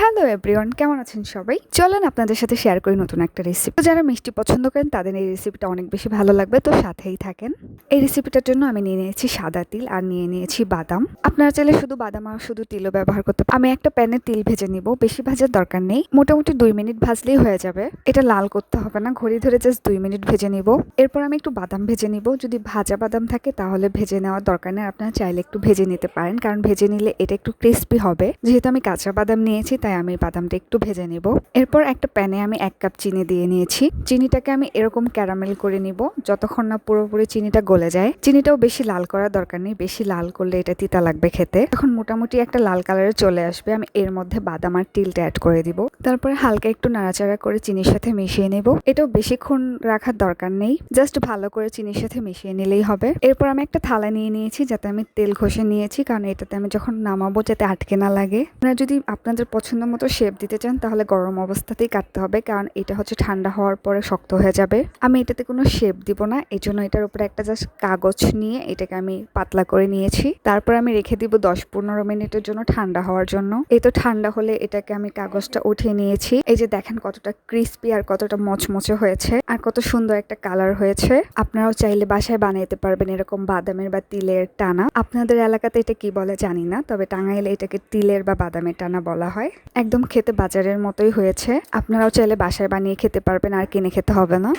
Hello everyone, কেমন আছেন সবাই? চলেন আপনাদের সাথে শেয়ার করি নতুন একটা রেসিপি তো যারা মিষ্টি পছন্দ করেন, তাদের এই রেসিপিটা অনেক বেশি ভালো লাগবে, তো সাথেই থাকেন। এই রেসিপিটার জন্য আমি নিয়ে নিয়েছি সাদা তিল আর নিয়ে নিয়েছি বাদাম। আপনারা চাইলে শুধু বাদাম আর শুধু তিলও ব্যবহার করতে আমি একটা প্যানে তিল ভেজে নিব, বেশি ভাজার দরকার নেই। মোটামুটি দুই মিনিট ভাজলেই হয়ে যাবে। এটা লাল করতে হবে না, ঘড়ি ধরে জাস্ট দুই মিনিট ভেজে নিব। এরপর আমি একটু বাদাম ভেজে নিব। যদি ভাজা বাদাম থাকে, তাহলে ভেজে নেওয়ার দরকার নেই। আপনারা চাইলে একটু ভেজে নিতে পারেন, কারণ ভেজে নিলে এটা একটু ক্রিস্পি হবে। যেহেতু আমি কাঁচা বাদাম নিয়েছি, তাই আমি বাদামটা একটু ভেজে নিব। এরপর একটা প্যানে আমি এক কাপ চিনি দিয়ে নিয়েছি। চিনিটাকে আমি এরকম ক্যারামেল করে নিব যতক্ষণ না পুরোপুরি চিনিটা গলে যায়। চিনিটাও বেশি লাল করার দরকার নেই, বেশি লাল করলে এটা তিতা লাগবে খেতে। এখন মোটামুটি একটা লাল কালারে চলে আসবে, আমি এর মধ্যে বাদাম আর তিলটা অ্যাড করে দিব। তারপরে হালকা একটু নাড়াচাড়া করে চিনির সাথে মিশিয়ে নেব। এটাও বেশিক্ষণ রাখার দরকার নেই জাস্ট ভালো করে চিনির সাথে মিশিয়ে নিলেই হবে। এরপর আমি একটা থালা নিয়ে নিয়েছি যাতে আমি তেল ঘষে নিয়েছি, কারণ এটাতে আমি যখন নামাবো, যাতে আটকে না লাগে। আপনারা যদি আপনাদের পছন্দ মতো শেপ দিতে চান, তাহলে গরম অবস্থাতেই কাটতে হবে, কারণ এটা হচ্ছে ঠান্ডা হওয়ার পরে শক্ত হয়ে যাবে। আমি এটাতে কোনো শেপ দিব না এই জন্য এটার উপরে একটা জাস্ট কাগজ নিয়ে এটাকে আমি পাতলা করে নিয়েছি। তারপর আমি রেখে দিব দশ পনেরো মিনিটের জন্য ঠান্ডা হওয়ার জন্য। এই তো ঠান্ডা হলে এটাকে আমি কাগজটা উঠিয়ে নিয়েছি। এই যে দেখেন কতটা ক্রিস্পি আর কতটা মচমচে হয়েছে, আর কত সুন্দর একটা কালার হয়েছে। আপনারাও চাইলে বাসায় বানাইতে পারবেন এরকম বাদামের বা তিলের টানা। আপনাদের এলাকাতে এটা কি বলে জানি না, তবে টাঙ্গাইলে এটাকে তিলের বা বাদামের টানা বলা হয়। একদম খেতে বাজারের মতোই হয়েছে। আপনারাও চাইলে বাসায় বানিয়ে খেতে পারবেন আর কিনে খেতে হবে না।